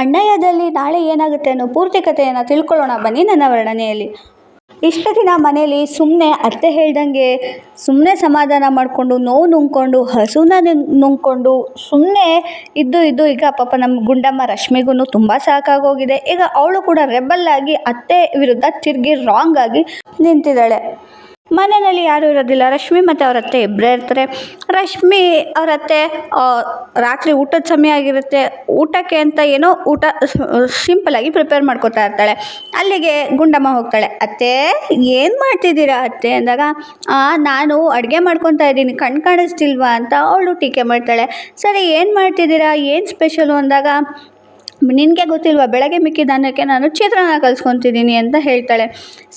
ಅಣ್ಣಯ್ಯದಲ್ಲಿ ನಾಳೆ ಏನಾಗುತ್ತೆ ಅನ್ನೋ ಪೂರ್ತಿ ಕಥೆಯನ್ನು ತಿಳ್ಕೊಳ್ಳೋಣ ಬನ್ನಿ ನನ್ನ ವರ್ಣನೆಯಲ್ಲಿ. ಇಷ್ಟು ದಿನ ಮನೇಲಿ ಸುಮ್ಮನೆ ಅತ್ತೆ ಹೇಳ್ದಂಗೆ ಸುಮ್ಮನೆ ಸಮಾಧಾನ ಮಾಡಿಕೊಂಡು, ನೋವು ನುಂಗ್ಕೊಂಡು, ಹಸುನ ನುಂಗ್ಕೊಂಡು ಸುಮ್ಮನೆ ಇದ್ದು ಇದ್ದು ಈಗ ಪಾಪ ನಮ್ಮ ಗುಂಡಮ್ಮ ರಶ್ಮಿಗೂ ತುಂಬ ಸಾಕಾಗೋಗಿದೆ. ಈಗ ಅವಳು ಕೂಡ ರೆಬಲ್ ಆಗಿ ಅತ್ತೆ ವಿರುದ್ಧ ತಿರುಗಿ ರಾಂಗ್ ಆಗಿ ನಿಂತಿದ್ದಾಳೆ. ಮನೆಯಲ್ಲಿ ಯಾರೂ ಇರೋದಿಲ್ಲ. ರಶ್ಮಿ ಮತ್ತು ಅವ್ರ ಅತ್ತೆ ಇಬ್ಬರೇ ಇರ್ತಾರೆ. ರಶ್ಮಿ ಅವ್ರ ಅತ್ತೆ ರಾತ್ರಿ ಊಟದ ಸಮಯ ಆಗಿರುತ್ತೆ. ಊಟಕ್ಕೆ ಅಂತ ಏನೋ ಊಟ ಸಿಂಪಲಾಗಿ ಪ್ರಿಪೇರ್ ಮಾಡ್ಕೊತಾ ಇರ್ತಾಳೆ. ಅಲ್ಲಿಗೆ ಗುಂಡಮ್ಮ ಹೋಗ್ತಾಳೆ. ಅತ್ತೆ ಏನು ಮಾಡ್ತಿದ್ದೀರಾ ಅತ್ತೆ? ಅಂದಾಗ "ಆ, ನಾನು ಅಡುಗೆ ಮಾಡ್ಕೊತಾ ಇದ್ದೀನಿ. ಕಣ್ಣು ಕಾಣಿಸ್ತಿಲ್ವಾ? ಅಂತ ಅವಳು ಟೀಕೆ ಮಾಡ್ತಾಳೆ. ಸರಿ ಏನು ಮಾಡ್ತಿದ್ದೀರಾ? ಏನು ಸ್ಪೆಷಲು ಅಂದಾಗ ನಿನಗೆ ಗೊತ್ತಿಲ್ವಾ, ಬೆಳಗ್ಗೆ ಮಿಕ್ಕಿದ ಅನ್ನಕ್ಕೆ ನಾನು ಚಿತ್ರಾನ್ನ ಕಲಿಸ್ಕೊತಿದ್ದೀನಿ ಅಂತ ಹೇಳ್ತಾಳೆ.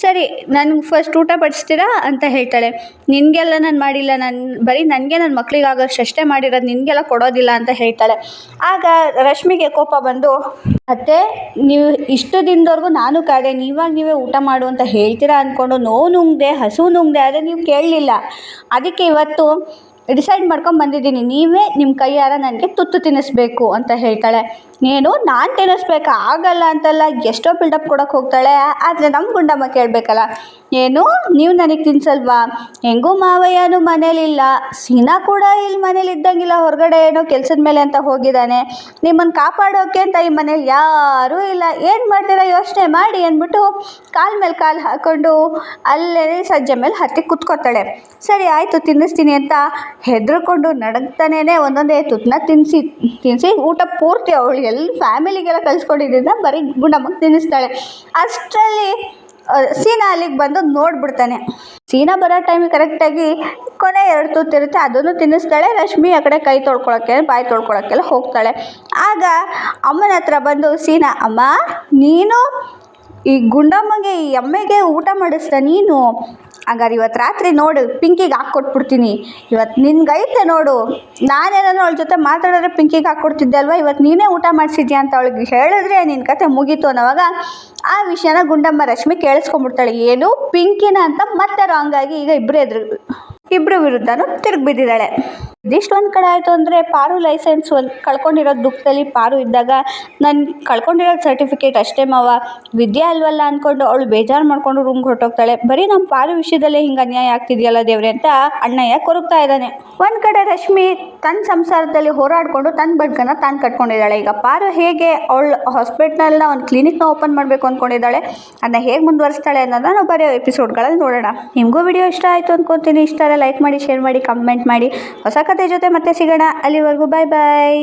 ಸರಿ ನನಗೆ ಫಸ್ಟ್ ಊಟ ಬಡಿಸ್ತೀರಾ ಅಂತ ಹೇಳ್ತಾಳೆ. ನಿನಗೆಲ್ಲ ನಾನು ಮಾಡಿಲ್ಲ, ನಾನು ಬರೀ ನನಗೆ ನನ್ನ ಮಕ್ಕಳಿಗಾಗೋಷ್ಟು ಅಷ್ಟೇ ಮಾಡಿರೋದು ನಿನಗೆಲ್ಲ ಕೊಡೋದಿಲ್ಲ ಅಂತ ಹೇಳ್ತಾಳೆ. ಆಗ ರಶ್ಮಿಗೆ ಕೋಪ ಬಂದು, ಅತ್ತೆ, ನೀವು ಇಷ್ಟು ದಿನದವರೆಗೂ ನಾನು ಕಾಡೆ ನೀವಾಗ ನೀವೇ ಊಟ ಮಾಡು ಅಂತ ಹೇಳ್ತೀರಾ ಅಂದ್ಕೊಂಡು ನೋವು ನುಂಗ್ದೆ, ಹಸು ನುಂಗ್ದೆ, ಆದರೆ ನೀವು ಕೇಳಲಿಲ್ಲ. ಅದಕ್ಕೆ ಇವತ್ತು ಡಿಸೈಡ್ ಮಾಡ್ಕೊಂಡು ಬಂದಿದ್ದೀನಿ. ನೀವೇ ನಿಮ್ಮ ಕೈಯಾರ ನನಗೆ ತುತ್ತು ತಿನ್ನಿಸ್ಬೇಕು ಅಂತ ಹೇಳ್ತಾಳೆ. ನೀನು ನಾನು ತಿನ್ನಿಸ್ಬೇಕಾ? ಆಗಲ್ಲ ಅಂತಲ್ಲ, ಎಷ್ಟೋ ಬಿಲ್ಡಪ್ ಕೊಡೋಕೆ ಹೋಗ್ತಾಳೆ. ಆದರೆ ನಮ್ಮ ಗುಂಡಮ್ಮ ಕೇಳಬೇಕಲ್ಲ, ಏನು? ನೀವು ನನಗೆ ತಿನ್ಸಲ್ವಾ? ಹೆಂಗೂ ಮಾವಯ್ಯನೂ ಮನೇಲಿಲ್ಲ. ಸೀನಾ ಕೂಡ ಇಲ್ಲಿ ಮನೇಲಿ ಇದ್ದಂಗಿಲ್ಲ ಹೊರಗಡೆ ಏನೋ ಕೆಲಸದ ಮೇಲೆ ಅಂತ ಹೋಗಿದ್ದಾನೆ. ನಿಮ್ಮನ್ನು ಕಾಪಾಡೋಕೆ ಅಂತ ಈ ಮನೇಲಿ ಯಾರೂ ಇಲ್ಲ. ಏನು ಮಾಡ್ತೀರಾ? ಯೋಚನೆ ಮಾಡಿ ಅಂದ್ಬಿಟ್ಟು ಕಾಲ್ ಮೇಲೆ ಕಾಲು ಹಾಕ್ಕೊಂಡು ಅಲ್ಲೇ ಸಜ್ಜೆ ಮೇಲೆ ಹತ್ತಿ ಕುತ್ಕೋತಾಳೆ ಸರಿ, ಆಯಿತು, ತಿನ್ನಿಸ್ತೀನಿ ಅಂತ ಹೆದರ್ಕೊಂಡು ನಡಗ್ತಾನೇ ಒಂದೊಂದೇ ತುತ್ತನ್ನ ತಿನ್ನಿಸಿ ತಿನ್ನಿಸಿ ಊಟ ಪೂರ್ತಿ ಅವಳು ಎಲ್ಲ ಫ್ಯಾಮಿಲಿಗೆಲ್ಲ ಕಳ್ಸ್ಕೊಂಡಿದ್ದರಿಂದ ಬರೀ ಗುಂಡಮ್ಮಗೆ ತಿನ್ನಿಸ್ತಾಳೆ. ಅಷ್ಟರಲ್ಲಿ ಸೀನಾ ಅಲ್ಲಿಗೆ ಬಂದು ನೋಡ್ಬಿಡ್ತಾನೆ. ಸೀನಾ ಬರೋ ಟೈಮಿಗೆ ಕರೆಕ್ಟಾಗಿ ಕೊನೆ ಎರಡು ತುತ್ತಿರುತ್ತೆ ಅದನ್ನು ತಿನ್ನಿಸ್ತಾಳೆ. ರಶ್ಮಿ ಆ ಕಡೆ ಕೈ ತೊಳ್ಕೊಳಕ್ಕೆ, ಬಾಯಿ ತೊಳ್ಕೊಳಕ್ಕೆಲ್ಲ ಹೋಗ್ತಾಳೆ. ಆಗ ಅಮ್ಮನ ಹತ್ರ ಬಂದು ಸೀನಾ, ಅಮ್ಮ, ನೀನು ಈ ಗುಂಡಮ್ಮಗೆ ಈ ಎಮ್ಮೆಗೆ ಊಟ ಮಾಡಿಸ್ತಾ ನೀನು? ಹಂಗಾರೆ ಇವತ್ತು ರಾತ್ರಿ ನೋಡು, ಪಿಂಕಿಗೆ ಹಾಕ್ಕೊಟ್ಬಿಡ್ತೀನಿ. ಇವತ್ತು ನಿನ್ಗೈತೆ ನೋಡು ನಾನೇನಾದ್ರು ಅವಳ ಜೊತೆ ಮಾತಾಡಿದ್ರೆ ಪಿಂಕಿಗೆ ಹಾಕ್ಕೊಡ್ತಿದ್ದೆ ಅಲ್ವಾ? ಇವತ್ತು ನೀನೇ ಊಟ ಮಾಡಿಸಿದ್ಯಾ ಅಂತ ಅವಳಿಗೆ ಹೇಳಿದ್ರೆ ನಿನ್ನ ಕತೆ ಮುಗೀತು ಅನ್ನೋವಾಗ ಆ ವಿಷಯನ ಗುಂಡಮ್ಮ ರಶ್ಮಿ ಕೇಳಿಸ್ಕೊಂಡ್ಬಿಡ್ತಾಳೆ, ಏನು? ಪಿಂಕಿನ ಅಂತ ಮತ್ತೆ ರಾಂಗಾಗಿ ಈಗ ಇಬ್ಬರು ಎದುರು ಇಬ್ಬರು ವಿರುದ್ಧನೂ ತಿರುಗಿ ಬಿದ್ದಿದ್ದಾಳೆ ಇದಿಷ್ಟು ಒಂದು ಕಡೆ ಆಯಿತು ಅಂದರೆ ಪಾರು ಲೈಸೆನ್ಸ್ ಒಂದು ಕಳ್ಕೊಂಡಿರೋ ದುಃಖದಲ್ಲಿ ಪಾರು ಇದ್ದಾಗ ನಾನು ಕಳ್ಕೊಂಡಿರೋ ಸರ್ಟಿಫಿಕೇಟ್ ಅಷ್ಟೇ ಮಾವ. ವಿದ್ಯೆ ಅಲ್ವಲ್ಲ ಅಂದ್ಕೊಂಡು ಅವಳು ಬೇಜಾರು ಮಾಡ್ಕೊಂಡು ರೂಮ್ಗೆ ಹೊರಟೋಗ್ತಾಳೆ. ಬರೀ ನಮ್ಮ ಪಾರು ವಿಷಯದಲ್ಲೇ ಹಿಂಗೆ ಅನ್ಯಾಯ ಆಗ್ತಿದೆಯಲ್ಲ ದೇವ್ರೆ ಅಂತ ಅಣ್ಣಯ್ಯ ಕೊರಗ್ತಾ ಇದ್ದಾನೆ. ಒಂದು ಕಡೆ ರಶ್ಮಿ ತನ್ನ ಸಂಸಾರದಲ್ಲಿ ಹೋರಾಡಿಕೊಂಡು ತನ್ನ ಬಡ್ಗನ ತಾನು ಕಟ್ಕೊಂಡಿದ್ದಾಳೆ. ಈಗ ಪಾರು ಹೇಗೆ ಅವಳು ಹಾಸ್ಪಿಟ್ಲನ್ನ ಒಂದು ಕ್ಲಿನಿಕ್ನ ಓಪನ್ ಮಾಡಬೇಕು ಅಂದ್ಕೊಂಡಿದ್ದಾಳೆ ಅದನ್ನ ಹೇಗೆ ಮುಂದುವರಿಸ್ತಾಳೆ ಅನ್ನೋದನ್ನ ನಾವು ಬರೀ ಎಪಿಸೋಡ್ಗಳಲ್ಲಿ ನೋಡೋಣ. ನಿಮಗೂ ವಿಡಿಯೋ ಇಷ್ಟ ಆಯಿತು ಅಂದ್ಕೊತೀನಿ ಇಷ್ಟ ಲೈಕ್ ಮಾಡಿ ಶೇರ್ ಮಾಡಿ ಕಮೆಂಟ್ ಮಾಡಿ. ಹೊಸ ಕತೆ ಜೊತೆ ಮತ್ತೆ ಸಿಗೋಣ. ಅಲ್ಲಿವರೆಗೂ ಬಾಯ್ ಬಾಯ್